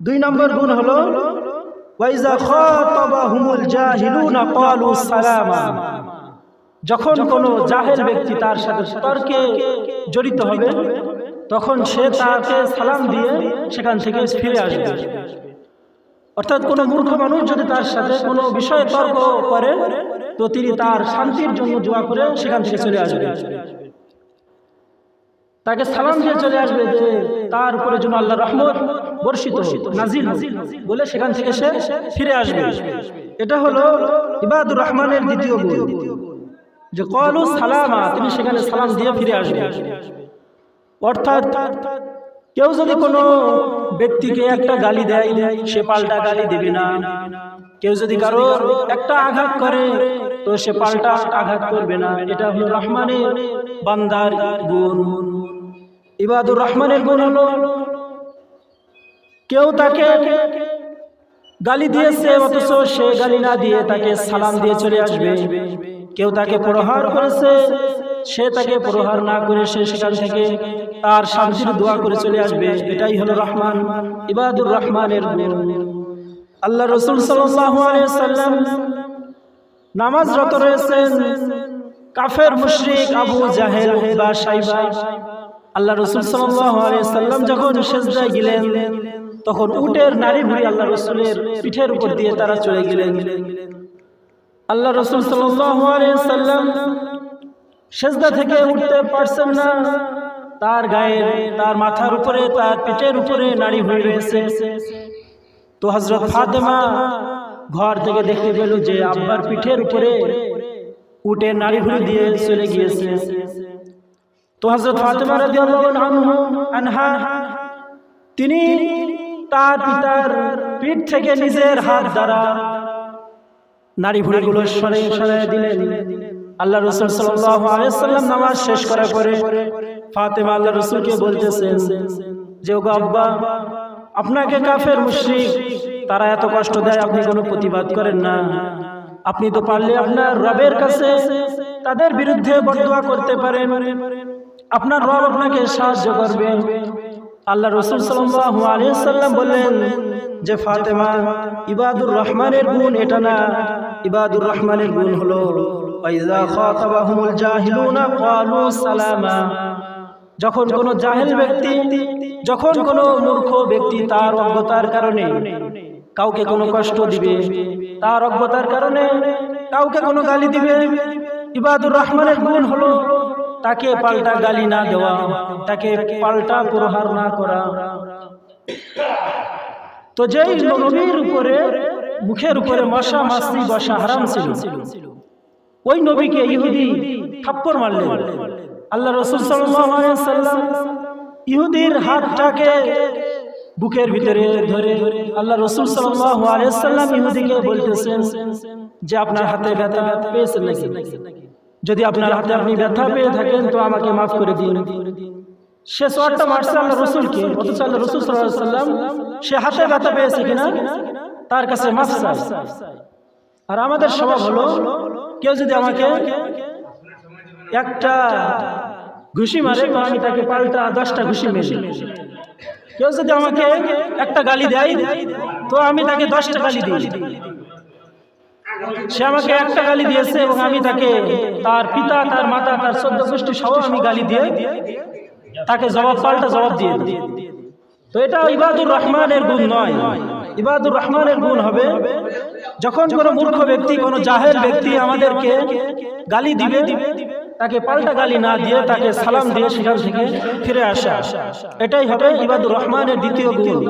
দুই নম্বর গুণ হলো যখন কোনো জাহেল ব্যক্তি তার সাথে তর্কে জড়িত হবে, তখন সে তাকে সালাম দিয়ে সেখান থেকে ফিরে আসবে। অর্থাৎ কোনো মূর্খ মানুষ যদি তার সাথে কোনো বিষয়ে তর্ক করে, তো তিনি তার শান্তির জন্য দোয়া করে সেখান থেকে চলে আসবে। তাকে সালাম দিয়ে চলে আসবে যে তার উপরে যেন আল্লাহ রহমত বর্ষিত নাজিল বলে সেখান থেকে সে ফিরে আসবে। এটা হলো ইবাদুর রহমানের দ্বিতীয় গুণ। যে কলু সালামা, তিনি সেখানে সালাম দিয়ে ফিরে আসবে। অর্থাৎ কেউ যদি কোনো ব্যক্তিকে একটা গালি দেয়, সে পাল্টা গালি দেবে না। কেউ যদি কারও একটা আঘাত করে, তো সে পাল্টা আঘাত করবে না। এটা হলো রহমানের বান্দার গুণ। ইবাদুর রহমানের গুণ হলো, কেউ তাকে গালি দিয়েছে, অথচ সে গালি না দিয়ে তাকে সালাম দিয়ে চলে আসবে। কেউ তাকে প্রহার করেছে, সে তাকে প্রহার না করে সে সেখান থেকে তার শান্তির দোয়া করে চলে আসবে। এটাই হলো রহমান, ইবাদুর রহমানের আল্লাহ রসুল সাল্লাম নামাজরত রয়েছেন কাফের মুশরিক আবু জাহেল আল্লাহ রসুল সাল্লাম যখন সেজদায় গেলেন, তখন উটের নারী ভুড়ি আল্লাহ রসুলের পিঠের উপর দিয়ে তারা চলে গেলেন। আল্লাহ রসুল সাল্লাম সেজদা থেকে উঠতে পারছেন না। তার গায়ে, তার মাথার উপরে, তার পিঠের উপরে নারী ভুড়ি রয়েছে। তো হজরত ফাতেমা ঘর থেকে দেখতে পেল যে আব্বার পিঠের উপরে উঠে নারী ভুড়ি দিয়ে চলে গিয়েছে। তো হজরত ফাতেমা আনহু তিনি তার পিতার পিঠ থেকে নিজের হাত দ্বারা নারী ভুড়িগুলো সরে সরে দিলেন। আল্লাহ রসুল সাল্লাম নামাজ শেষ করার পরে ফাতেমা আল্লাহ রসুলকে বলতেছেন যে, ওগো আব্বা, আপনাকে কাফের মুশরিক, তারা এত কষ্ট দেয়, আপনি কোনো প্রতিবাদ করেন না। আপনি তো পারলে আপনার রবের কাছে তাদের বিরুদ্ধে বদদোয়া করতে পারেন। আপনার রব আপনাকে সাহায্য করবে। আল্লাহ রসুল সাল্লাম বললেন যে, ফাতেমা, ইবাদুর রহমানের গুণ এটা না। ইবাদুর রহমানের গুণ হলো জাহিলুনা, ক্বালু সালামা। যখন কোনো জাহেল ব্যক্তি যখন কোনো মূর্খ ব্যক্তি তার অজ্ঞতার কারণে কাউকে কোনো কষ্ট দিবে তার অজ্ঞতার কারণে কাউকে কোনো গালি দিবে ইবাদুর রহমানের গুণ হলো তাকে পাল্টা গালি না দেওয়া তাকে পাল্টা প্রহার না করা। তো যেই নবীর উপরে মুখের উপরে মশা মাসি বসা হারাম ছিল। ওই নবীকে ইহুদি থাপ্পড় মারলেন। আল্লাহ রসুল সাল্লাম ইহুদির হাতটাকে বুকের ভিতরে ধরে আল্লাহ রসুল সাল্লাম ইহুদিকে বলতেছেন যে, আপনার হাতে ব্যথা পেয়েছেন নাকি? যদি আপনার হাতে আপনি ব্যথা পেয়ে থাকেন, তো আমাকে মাফ করে দিন। সে সোয়ারটা মারছে আল্লাহ রসুলকে, অথচ আল্লাহ রসুল সাল্লাম সে হাতে ব্যথা পেয়েছে কিনা, তার কাছে মাফ আর আমাদের স্বভাব হলো, কেউ যদি আমাকে একটা ঘুষি মারে আমি তাকে পাল্টা দশটা ঘুষি মেরে কেউ যদি আমাকে একটা গালি দেয়, তো আমি তাকে দশটা গালি দিই। সে আমাকে একটা গালি দিয়েছে এবং আমি তাকে তার পিতা, তার মাতা, তার চোদ্দ গোষ্ঠী সহ আমি গালি দিয়ে তাকে জবাব, পাল্টা জবাব দিয়ে তো এটা ইবাদুর রহমানের গুণ নয়। ইবাদুর রহমানের গুণ হবে, যখন কোনো মূর্খ ব্যক্তি, কোনো জাহের ব্যক্তি আমাদেরকে গালি দিবে দিবে তাকে পাল্টা গালি না দিয়ে তাকে সালাম দিয়ে সেখান থেকে ফিরে আসা। এটাই হবে ইবাদুর রহমানের দ্বিতীয় গুণ।